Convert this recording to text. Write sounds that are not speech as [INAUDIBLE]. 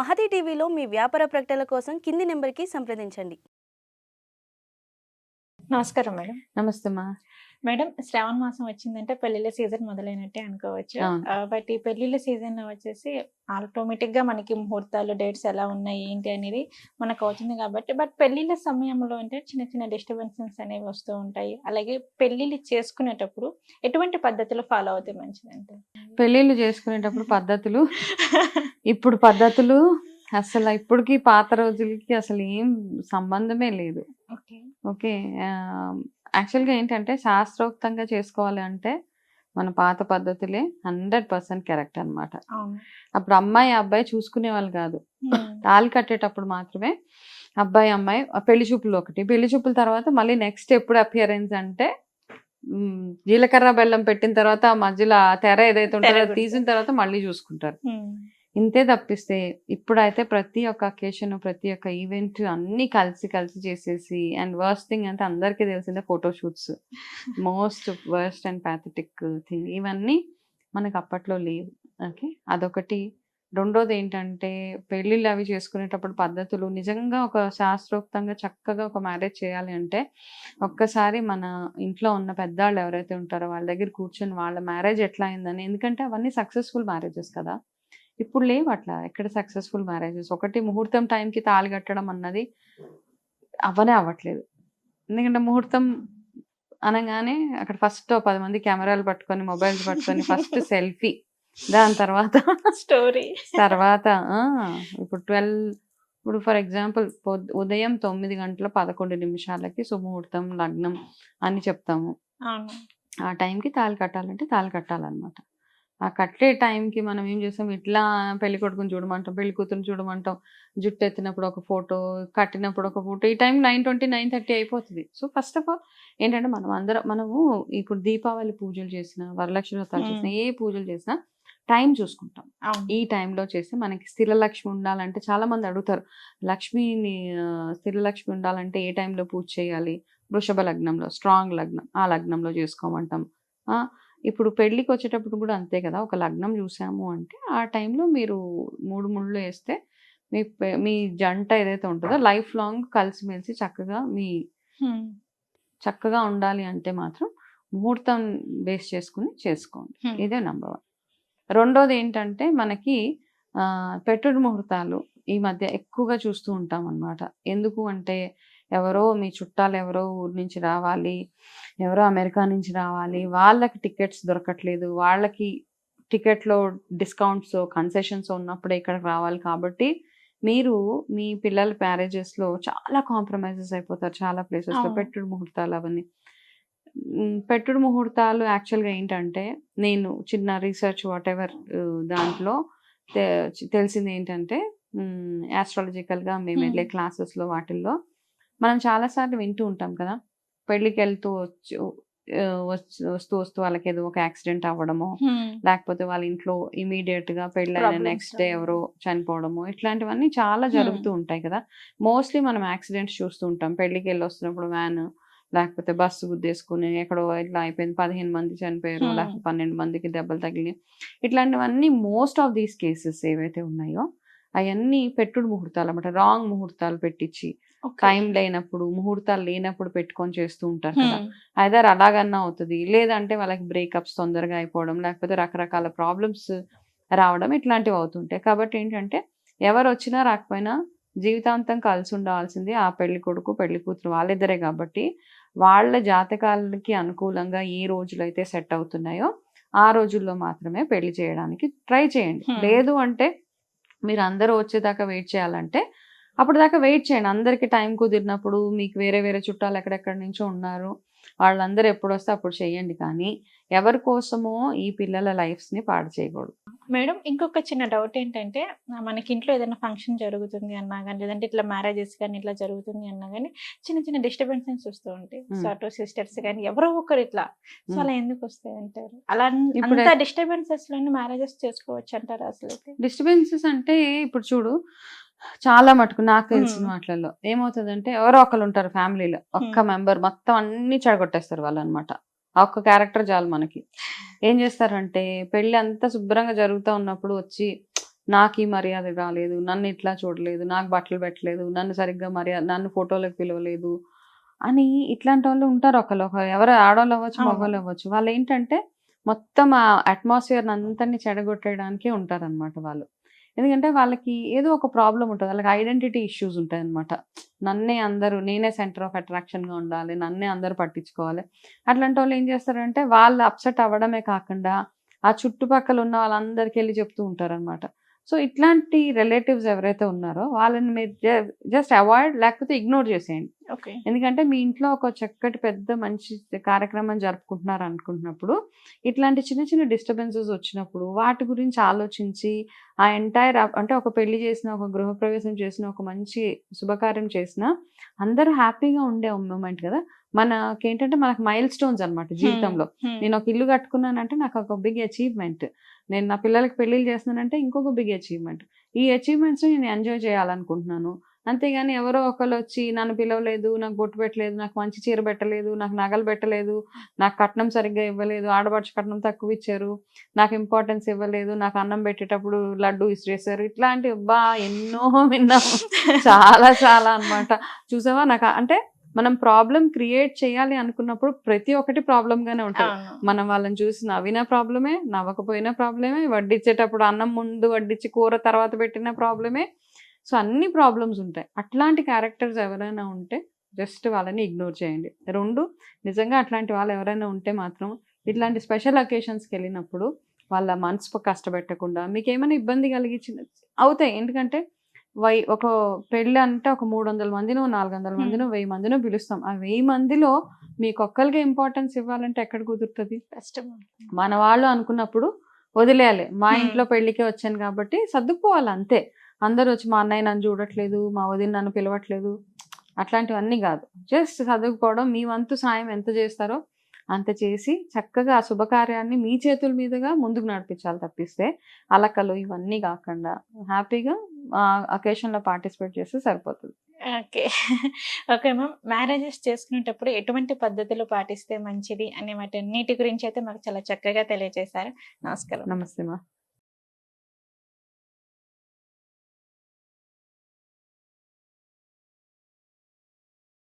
మహతి టీవీలో మీ వ్యాపార ప్రకటనల కోసం కింది నెంబర్కి సంప్రదించండి. నమస్కారం మేడం. నమస్తే మా. మేడం శ్రావణ మాసం వచ్చిందంటే పెళ్ళిళ్ళ సీజన్ మొదలైనట్టే అనుకోవచ్చు. బట్ ఈ పెళ్ళిళ్ళ సీజన్ వచ్చేసి ఆటోమేటిక్గా మనకి ముహూర్తాలు డేట్స్ ఎలా ఉన్నాయి ఏంటి అనేది మనకు అవుతుంది కాబట్టి. బట్ పెళ్ళిళ్ళ సమయంలో అంటే చిన్న చిన్న డిస్టర్బెన్సెస్ అనేవి వస్తూ ఉంటాయి. అలాగే పెళ్ళిళ్ళు చేసుకునేటప్పుడు ఎటువంటి పద్ధతులు ఫాలో అవుతే మంచిదంటే పెళ్ళిళ్ళు చేసుకునేటప్పుడు [LAUGHS] పద్ధతులు? ఇప్పుడు పద్ధతులు? అసలు ఇప్పటికి పాత రోజులకి అసలు ఏం సంబంధమే లేదు. ఓకే. యాక్చువల్గా ఏంటంటే శాస్త్రోక్తంగా చేసుకోవాలి అంటే మన పాత పద్ధతులే హండ్రెడ్ పర్సెంట్ కరెక్ట్ అన్నమాట. అవును. అప్పుడు అమ్మాయి అబ్బాయి చూసుకునే వాళ్ళు కాదు. తాళి కట్టేటప్పుడు మాత్రమే అబ్బాయి అమ్మాయి పెళ్ళి చూపులు ఒకటి. పెళ్ళి చూపుల తర్వాత మళ్ళీ నెక్స్ట్ ఎప్పుడు అపియరెన్స్ అంటే జీలకర్ర బెల్లం పెట్టిన తర్వాత మధ్యలో తెర ఏదైతే ఉంటుందో అది తీసిన తర్వాత మళ్ళీ చూసుకుంటారు. ఇంతే తప్పిస్తే ఇప్పుడైతే ప్రతి ఒక్క అకేషన్ ప్రతి ఒక్క ఈవెంట్ అన్ని కలిసి కలిసి చేసేసి అండ్ వర్స్ట్ థింగ్ అంటే అందరికీ తెలిసిందే photo shoots. Most worst and pathetic thing ఇవన్నీ మనకు అప్పట్లో లేవు. ఓకే? అదొకటి. రెండోది ఏంటంటే పెళ్ళిళ్ళు అవి చేసుకునేటప్పుడు పద్ధతులు. నిజంగా ఒక శాస్త్రోక్తంగా చక్కగా ఒక మ్యారేజ్ చేయాలి అంటే ఒక్కసారి మన ఇంట్లో ఉన్న పెద్దవాళ్ళు ఎవరైతే ఉంటారో వాళ్ళ దగ్గర కూర్చొని వాళ్ళ మ్యారేజ్ ఎట్లా అయిందని ఎందుకంటే అవన్నీ సక్సెస్ఫుల్ మ్యారేజెస్ కదా. ఇప్పుడు లేవు అట్లా. ఎక్కడ సక్సెస్ఫుల్ మ్యారేజెస్ ఒకటి ముహూర్తం టైంకి తాళి కట్టడం అన్నది అవ్వనే అవ్వట్లేదు. ఎందుకంటే ముహూర్తం అనగానే అక్కడ ఫస్ట్ పది మంది కెమెరాలు పట్టుకొని మొబైల్స్ పట్టుకొని ఫస్ట్ సెల్ఫీ దాని తర్వాత స్టోరీ తర్వాత ఆ, ఇప్పుడు ట్వెల్వ్ ఇప్పుడు ఫర్ ఎగ్జాంపుల్ ఉదయం తొమ్మిది గంటల పదకొండు నిమిషాలకి సుముహూర్తం లగ్నం అని చెప్తాము. ఆ టైంకి తాళి కట్టాలంటే తాళి కట్టాలన్నమాట. ఆ కట్టే టైంకి మనం ఏం చేస్తాం? ఇట్లా పెళ్ళి కొడుకుని చూడమంటాం పెళ్ళి కూతురుని చూడమంటాం. జుట్టు ఎత్తినప్పుడు ఒక ఫోటో కట్టినప్పుడు ఒక ఫోటో. ఈ time nine twenty nine thirty అయిపోతుంది. సో ఫస్ట్ ఆఫ్ ఆల్ ఏంటంటే మనం అందరం మనము ఇప్పుడు దీపావళి పూజలు చేసిన వరలక్ష్మి వ్రతాలు చేసిన ఏ పూజలు చేసినా టైం చూసుకుంటాం. ఈ టైంలో చేసి మనకి స్థిర లక్ష్మి ఉండాలంటే చాలా మంది అడుగుతారు లక్ష్మిని ఆ, స్థిర లక్ష్మి ఉండాలంటే ఏ టైంలో పూజ చేయాలి? వృషభ లగ్నంలో స్ట్రాంగ్ లగ్నం ఆ లగ్నంలో చేసుకోమంటాం. ఆ, ఇప్పుడు పెళ్ళికి వచ్చేటప్పుడు కూడా అంతే కదా ఒక లగ్నం చూసాము అంటే ఆ టైంలో మీరు మూడు ముళ్ళు వేస్తే మీ మీ జంట ఏదైతే ఉంటుందో లైఫ్ లాంగ్ కలిసిమెలిసి చక్కగా మీ. చక్కగా ఉండాలి అంటే మాత్రం ముహూర్తం బేస్ చేసుకుని చేసుకోండి. ఇదే నెంబర్ వన్ రెండోది ఏంటంటే మనకి పెట్టుడు ముహూర్తాలు ఈ మధ్య ఎక్కువగా చూస్తూ ఉంటాం అన్నమాట ఎందుకు అంటే ఎవరో మీ చుట్టాలు ఎవరో ఊరి నుంచి రావాలి ఎవరో అమెరికా నుంచి రావాలి వాళ్ళకి టికెట్స్ దొరకట్లేదు వాళ్ళకి టికెట్లో డిస్కౌంట్స్ కన్సెషన్స్ ఉన్నప్పుడే ఇక్కడికి రావాలి కాబట్టి మీరు మీ పిల్లల మ్యారేజెస్లో చాలా కాంప్రమైజెస్ అయిపోతారు చాలా ప్లేసెస్లో. పెట్టుడు ముహూర్తాలు అవన్నీ పెట్టుడు ముహూర్తాలు యాక్చువల్గా ఏంటంటే నేను చిన్న రీసెర్చ్ వాట్ ఎవర్ దాంట్లో తెలిసింది ఏంటంటే యాస్ట్రాలజికల్గా మేము వెళ్ళే. క్లాసెస్లో వాటిల్లో మనం చాలాసార్లు వింటూ ఉంటాం కదా పెళ్ళికి వెళ్తూ వచ్చి వస్తూ వస్తూ వాళ్ళకి ఏదో ఒక యాక్సిడెంట్ అవ్వడము. లేకపోతే వాళ్ళ ఇంట్లో ఇమీడియట్గా పెళ్ళైన నెక్స్ట్ డే. ఎవరో చనిపోవడము ఇట్లాంటివన్నీ చాలా. జరుగుతూ ఉంటాయి కదా మోస్ట్లీ మనం యాక్సిడెంట్స్ చూస్తూ ఉంటాం పెళ్ళికి వెళ్ళి వస్తున్నప్పుడు వ్యాన్ లేకపోతే బస్సు గుద్దేసుకుని ఎక్కడో ఇట్లా అయిపోయింది పదిహేను మంది చనిపోయారు. లేకపోతే పన్నెండు మందికి దెబ్బలు తగిలి ఇట్లాంటివన్నీ మోస్ట్ ఆఫ్ దీస్ కేసెస్ ఏవైతే ఉన్నాయో అవన్నీ పెట్టుడు ముహూర్తాలు అన్నమాట రాంగ్ ముహూర్తాలు పెట్టించి. టైం లేనప్పుడు ముహూర్తాలు లేనప్పుడు పెట్టుకొని చేస్తూ ఉంటారు కదా. ఐదర్ అలాగన్నా అవుతుంది లేదంటే వాళ్ళకి బ్రేకప్స్ తొందరగా అయిపోవడం లేకపోతే రకరకాల ప్రాబ్లమ్స్ రావడం ఇట్లాంటివి అవుతుంటాయి కాబట్టి ఏంటంటే ఎవరు వచ్చినా రాకపోయినా జీవితాంతం కలిసి ఉండాల్సింది ఆ పెళ్ళి కొడుకు పెళ్ళి కూతురు వాళ్ళిద్దరే కాబట్టి వాళ్ళ జాతకాలకి అనుకూలంగా ఏ రోజులైతే సెట్ అవుతున్నాయో ఆ రోజుల్లో మాత్రమే పెళ్ళి చేయడానికి ట్రై చేయండి. లేదు అంటే మీరు అందరూ వచ్చేదాకా వెయిట్ చేయాలంటే అప్పుడు దాకా వెయిట్ చేయండి. అందరికి టైం కుదిరినప్పుడు మీకు వేరే వేరే చుట్టాలు ఎక్కడెక్కడి నుంచో ఉన్నారు. వాళ్ళందరూ ఎప్పుడు వస్తే అప్పుడు చేయండి. కానీ ఎవరి కోసమో ఈ పిల్లల లైఫ్స్ని పాడు చేయకూడదు. మేడం ఇంకొక చిన్న డౌట్ ఏంటంటే మనకి ఇంట్లో ఏదైనా ఫంక్షన్ జరుగుతుంది అన్నా కానీ లేదంటే ఇట్లా మ్యారేజెస్ కానీ ఇట్లా జరుగుతుంది అన్నా కానీ చిన్న చిన్న డిస్టర్బెన్సెస్ వస్తూ ఉంటాయి. సో అటు సిస్టర్స్ కానీ ఎవరో ఒకరు ఇట్లా సో. అలా ఎందుకు వస్తాయి అంటారు అలా ఇప్పుడు అంత డిస్టర్బెన్సెస్లోనే మ్యారేజెస్ చేసుకోవచ్చు అంటారు అసలు డిస్టర్బెన్సెస్ అంటే ఇప్పుడు చూడు చాలా మటుకు నాకు తెలిసిన. వాటిలలో ఏమవుతుందంటే ఎవరో ఒకరు ఉంటారు ఫ్యామిలీలో ఒక్క. మెంబర్ మొత్తం అన్ని చెడగొట్టేస్తారు వాళ్ళు అనమాట ఆ ఒక్క క్యారెక్టర్ చాలు మనకి. ఏం చేస్తారంటే పెళ్ళి అంతా శుభ్రంగా జరుగుతూ ఉన్నప్పుడు వచ్చి నాకు ఈ మర్యాద రాలేదు నన్ను ఇట్లా చూడలేదు నాకు బట్టలు పెట్టలేదు నన్ను సరిగ్గా మర్యాద నన్ను ఫోటోలకు పిలవలేదు అని ఇట్లాంటి వాళ్ళు ఉంటారు ఒకళ్ళు ఒక ఎవరు ఆడవాళ్ళు అవ్వచ్చు. మగవాళ్ళు అవ్వచ్చు. వాళ్ళు ఏంటంటే మొత్తం ఆ అట్మాస్ఫియర్ అంతని చెడగొట్టడానికే ఉంటారన్నమాట వాళ్ళు. ఎందుకంటే వాళ్ళకి ఏదో ఒక ప్రాబ్లం ఉంటుంది. వాళ్ళకి ఐడెంటిటీ ఇష్యూస్ ఉంటాయి అనమాట నన్నే అందరూ నేనే సెంటర్ ఆఫ్ అట్రాక్షన్గా ఉండాలి నన్నే అందరూ పట్టించుకోవాలి. అట్లాంటి వాళ్ళు ఏం చేస్తారంటే వాళ్ళు అప్సెట్ అవ్వడమే కాకుండా ఆ చుట్టుపక్కల ఉన్న వాళ్ళందరికీ వెళ్ళి చెప్తూ ఉంటారన్నమాట. సో ఇట్లాంటి రిలేటివ్స్ ఎవరైతే ఉన్నారో వాళ్ళని మీరు జస్ట్ అవాయిడ్ లేకపోతే ఇగ్నోర్ చేసేయండి. ఓకే. ఎందుకంటే మీ ఇంట్లో ఒక చక్కటి పెద్ద మంచి కార్యక్రమం జరుపుకుంటున్నారు అనుకుంటున్నప్పుడు ఇట్లాంటి చిన్న చిన్న డిస్టర్బెన్సెస్ వచ్చినప్పుడు వాటి గురించి ఆలోచించి ఆ ఎంటైర్ అంటే ఒక పెళ్ళి చేసిన ఒక గృహప్రవేశం చేసిన ఒక మంచి శుభకార్యం చేసిన అందరూ హ్యాపీగా ఉండే మూమెంట్ కదా. మనకి ఏంటంటే మనకు మైల్ స్టోన్స్ అనమాట జీవితంలో. నేను ఒక ఇల్లు కట్టుకున్నానంటే నాకు ఒక బిగ్ అచీవ్మెంట్. నేను నా పిల్లలకి పెళ్ళిళ్ళు చేస్తున్నానంటే ఇంకొక బిగ్ అచీవ్మెంట్. ఈ అచీవ్మెంట్స్ నేను ఎంజాయ్ చేయాలనుకుంటున్నాను. అంతేగాని ఎవరో ఒకరు వచ్చి నన్ను పిలవలేదు నాకు బొట్టు పెట్టలేదు నాకు మంచి చీర పెట్టలేదు నాకు నగలు పెట్టలేదు నాకు కట్నం సరిగ్గా ఇవ్వలేదు ఆడపడుచు కట్నం తక్కువ ఇచ్చారు నాకు ఇంపార్టెన్స్ ఇవ్వలేదు నాకు అన్నం పెట్టేటప్పుడు లడ్డు ఇసిరేసారు ఇట్లాంటి బా ఎన్నో విన్నాము [LAUGHS] చాలా చాలా అన్నమాట. చూసావా? నాకు అంటే మనం ప్రాబ్లం క్రియేట్ చేయాలి అనుకున్నప్పుడు ప్రతి ఒక్కటి ప్రాబ్లం గానే ఉంటుంది. అవును. మనం వాళ్ళని చూసి నవ్విన ప్రాబ్లమే నవ్వకపోయిన ప్రాబ్లమే వడ్డించేటప్పుడు అన్నం ముందు వడ్డించి కూర తర్వాత పెట్టిన ప్రాబ్లమే సో అన్ని ప్రాబ్లమ్స్ ఉంటాయి. అట్లాంటి క్యారెక్టర్స్ ఎవరైనా ఉంటే జస్ట్ వాళ్ళని ఇగ్నోర్ చేయండి. రెండు నిజంగా అట్లాంటి వాళ్ళు ఎవరైనా ఉంటే మాత్రం ఇట్లాంటి స్పెషల్ అకేషన్స్కి వెళ్ళినప్పుడు వాళ్ళ మనసు కష్టపెట్టకుండా మీకు ఏమైనా ఇబ్బంది కలిగించిన అవుతాయి. ఎందుకంటే వై ఒక పెళ్ళి అంటే ఒక మూడు వందల మందినో నాలుగు వందల. మందినో వెయ్యి మందినో పిలుస్తాం. ఆ వెయ్యి మందిలో మీకు ఒక్కరికి ఇంపార్టెన్స్ ఇవ్వాలంటే ఎక్కడ కుదురుతుంది? మన వాళ్ళు అనుకున్నప్పుడు వదిలేయాలి. మా. ఇంట్లో పెళ్ళికే వచ్చాను కాబట్టి సర్దుకుపోవాలి అంతే. అందరూ వచ్చి మా అన్నయ్య నన్ను చూడట్లేదు మా వదిన నన్ను పిలవట్లేదు. అట్లాంటివన్నీ కాదు. జస్ట్ చదువుకోవడం మీ వంతు సాయం ఎంత చేస్తారో అంత చేసి చక్కగా ఆ శుభకార్యాన్ని మీ చేతుల మీదుగా ముందుకు నడిపించాలి తప్పిస్తే అలకలు ఇవన్నీ కాకుండా హ్యాపీగా ఆ అకేషన్లో పార్టిసిపేట్ చేస్తే సరిపోతుంది. ఓకే. Okay ma'am. మ్యారేజెస్ చేసుకునేటప్పుడు ఎటువంటి పద్ధతులు పాటిస్తే మంచిది అనే వాటి అన్నిటి గురించి అయితే మాకు చాలా చక్కగా తెలియజేశారు. నమస్కారం. నమస్తే మా